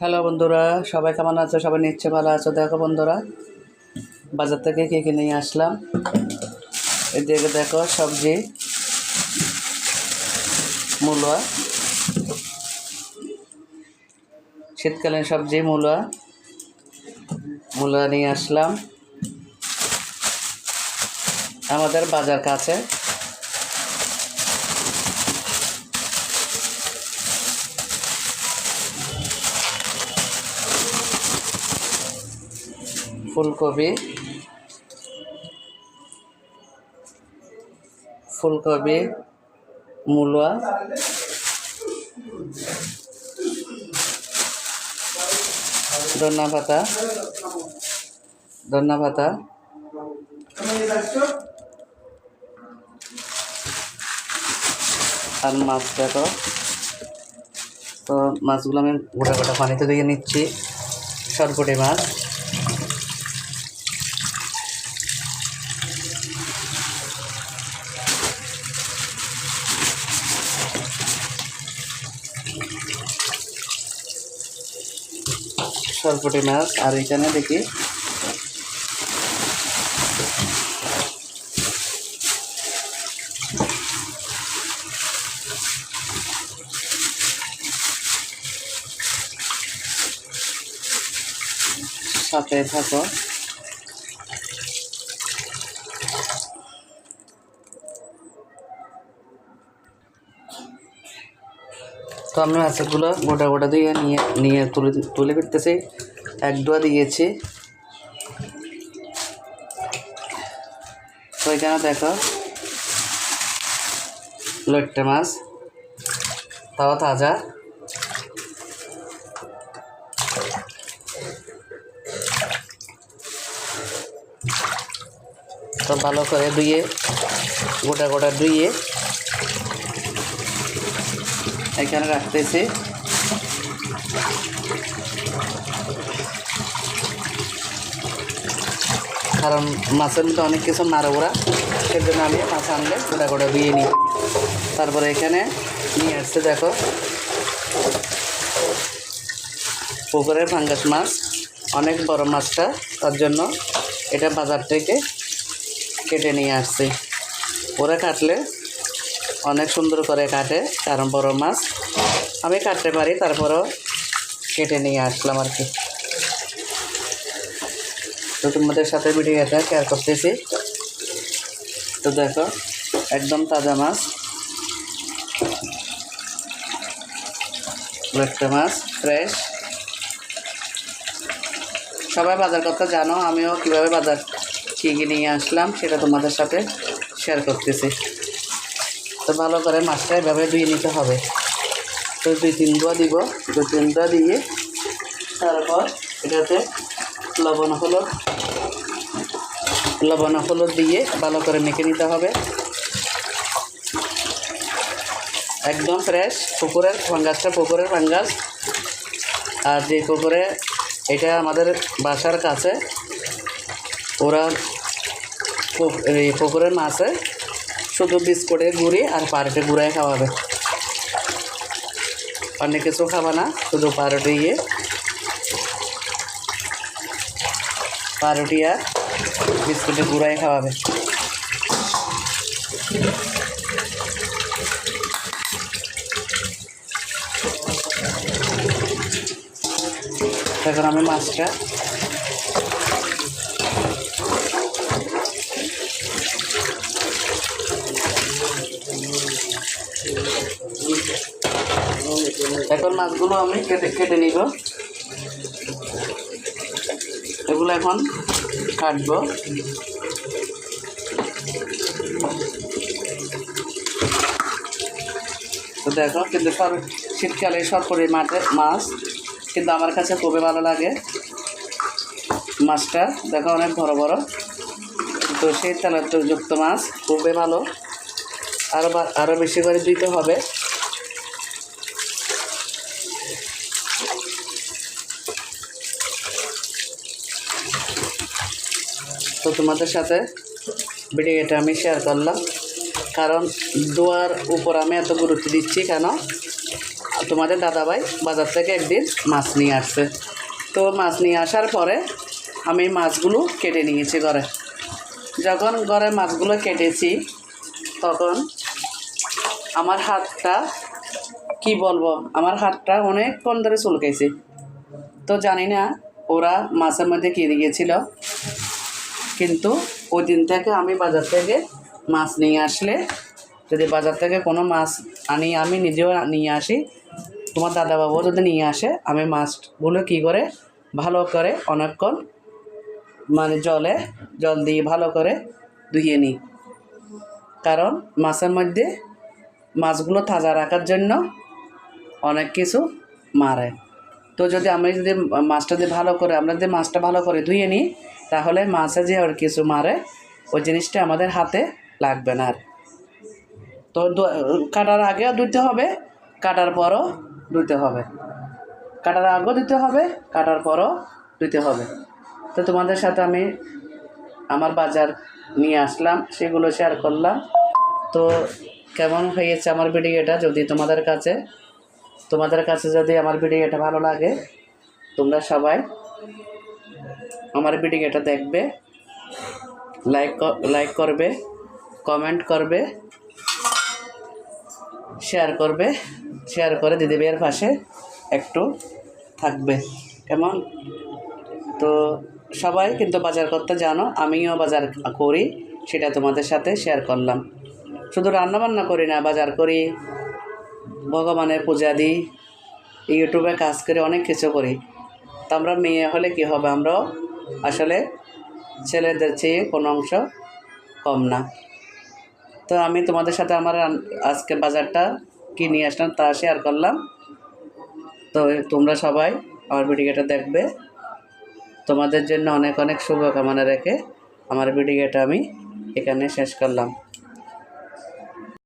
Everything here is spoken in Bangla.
হ্যালো বন্ধুরা, সবাই কেমন আছো? সবাই নিচ্ছে ভালো আছো। দেখো বন্ধুরা, বাজার থেকে কে কিনে নিয়ে আসলাম? এদিকে দেখো, সবজি, মূলা, শীতকালীন সবজি, মূলা মূলা নিয়ে আসলাম। আমাদের বাজার কাছে। ফুলকপি। ফুলকপি, মূলা। ধন্যা পাতা। ধন্যা পাতা। আর মাছ দেখো। তো মাছগুলো আমি গোটা গোটা পানিতে দিয়ে নিচ্ছি। সরপুটি মাছ। সরপুটি মাছ আর এখানে দেখি সাথে থাকো। তো আমি মাছগুলো গোটা গোটা দিয়ে নিয়ে নিয়ে তুলে তুলে ফেলতেছি। এক ডোয়া দিয়েছি। তো এখানে দেখো, লট্টে মাছ, তাও তাজা। তো ভালো করে ধুয়ে, গোটা গোটা ধুয়ে এখানে রাখতেছি। কারণ মাছের মধ্যে অনেক কিছু নাড়া ওরা। সেজন্য আমি মাছ আনলে গোটা গোটা ধুয়ে নিই। তারপরে এখানে নিয়ে আসছে দেখো। পুকুরের ফাঙ্গাস মাছ। অনেক বড় মাছটা। তার জন্য এটা বাজার থেকে কেটে নিয়ে আসছি। ওরা কাটলে অনেক সুন্দর করে কাটে কারণ বড় মাছ। আমি কাটতে পারি, তারপরেও কেটে নিয়ে আসলাম আর কি। তো তোমাদের সাথে ভিডিওটা শেয়ার করতেছি। তো দেখো, একদম তাজা মাছ। একটা মাছ ফ্রেশ সবাই বাজার করতে জানো? আমিও কীভাবে বাজার কী কী নিয়ে আসলাম, সেটা তোমাদের সাথে শেয়ার করতেছি। তো ভালো করে মাছটা এভাবে ধুয়ে নিতে হবে। তো দুই তিন দোয়া দিব, দুই তিন দোয়া দিয়ে তারপর এটাতে লবণ, হলুদ লবণ, হলুদ দিয়ে ভালো করে মেখে নিতে হবে। একদম ফ্রেশ পুকুরের ফাঙ্গাসটা, পুকুরের ফাঙ্গাস। আর যে পুকুরে এটা আমাদের বাসার কাছে, ওরা এই পুকুরের মাছে শুধু বিস্কুটের গুঁড়ি আর পাউরুটি গুঁড়াই খাওয়াবে অনেক কিছু খাবা না, শুধু পাউরুটি ইয়ে। পাউরুটি আর বিস্কুটের গুঁড়াই খাওয়াবে এখন আমি মাছটা এখন মাছগুলো আমি কেটে কেটে নিব। এগুলো এখন কাটবো। তো দেখো, কিন্তু সব শীতকালে সরপরি মাঠে মাছ, কিন্তু আমার কাছে খুবই ভালো লাগে মাছটা। দেখো, অনেক বড় বড়। তো সেই তেলাযুক্ত মাছ, খুবই ভালো। আরও আরও বেশি করে দিতে হবে। তো তোমাদের সাথে ভিডিওটা আমি শেয়ার করলাম। কারণ দোয়ার উপর আমি এত গুরুত্ব দিচ্ছি কেন? তোমাদের দাদাভাই বাজার থেকে একদিন মাছ নিয়ে আসছে। তো মাছ নিয়ে আসার পরে আমি মাছগুলো কেটে নিয়েছি ঘরে। যখন ঘরে মাছগুলো কেটেছি, তখন আমার হাতটা, কি বলব? আমার হাতটা অনেকক্ষণ ধরে চুলকেছে তো জানি না ওরা মাছের মধ্যে কী দিয়েছিল। কিন্তু ওই দিন থেকে আমি বাজার থেকে মাছ নিয়ে আসলে, যদি বাজার থেকে কোনো মাছ আনি, আমি নিজেও নিয়ে আসি। তোমার দাদাবাবুও যদি নিয়ে আসে, আমি মাছগুলো কী করে? ভালো করে অনেকক্ষণ মানে জলে, জল দিয়ে ভালো করে ধুয়ে নিই। কারণ মাছের মধ্যে মাছগুলো তাজা রাখার জন্য অনেক কিছু মারে। তো যদি আমি যদি মাছটা দিয়ে ভালো করে, আমরা যদি মাছটা ভালো করে ধুয়ে নিই তাহলে মাছে যে আর কিছু মারে, ওই জিনিসটা আমাদের হাতে লাগবে না আর। তো কাটার আগেও ধুতে হবে, কাটার পরও ধুতে হবে। কাটার আগেও দিতে হবে, কাটার পরও ধুতে হবে। তো তোমাদের সাথে আমি আমার বাজার নিয়ে আসলাম, সেগুলো শেয়ার করলাম। তো কেমন হয়েছে আমার ভিডিওটা যদি তোমাদের কাছে তোমাদের কাছে যদি আমার ভিডিওটা ভালো লাগে, তোমরা সবাই আমার ভিডিওটা দেখবে লাইক লাইক করবে কমেন্ট করবে শেয়ার করবে শেয়ার করে দিদি ভাইয়ের পাশে একটু থাকবে। এমন তো সবাই কিন্তু বাজার করতে জানো, আমিও বাজার করি, সেটা তোমাদের সাথে শেয়ার করলাম। শুধু রান্না বান্না করি না, বাজার করি, ভগবানের পূজা দিই, ইউটিউবে কাজ করে অনেক কিছু করি। তো আমরা মেয়ে হলে কি হবে? আমরাও আসলে ছেলেদের চেয়ে কোনো অংশ কম না। তো আমি তোমাদের সাথে আমার আজকে বাজারটা কি নিয়ে আসলাম তা শেয়ার করলাম। তো তোমরা সবাই আমার ভিডিওটা দেখবে। তোমাদের জন্য অনেক অনেক শুভকামনা রেখে আমার ভিডিওটা আমি এখানে শেষ করলাম।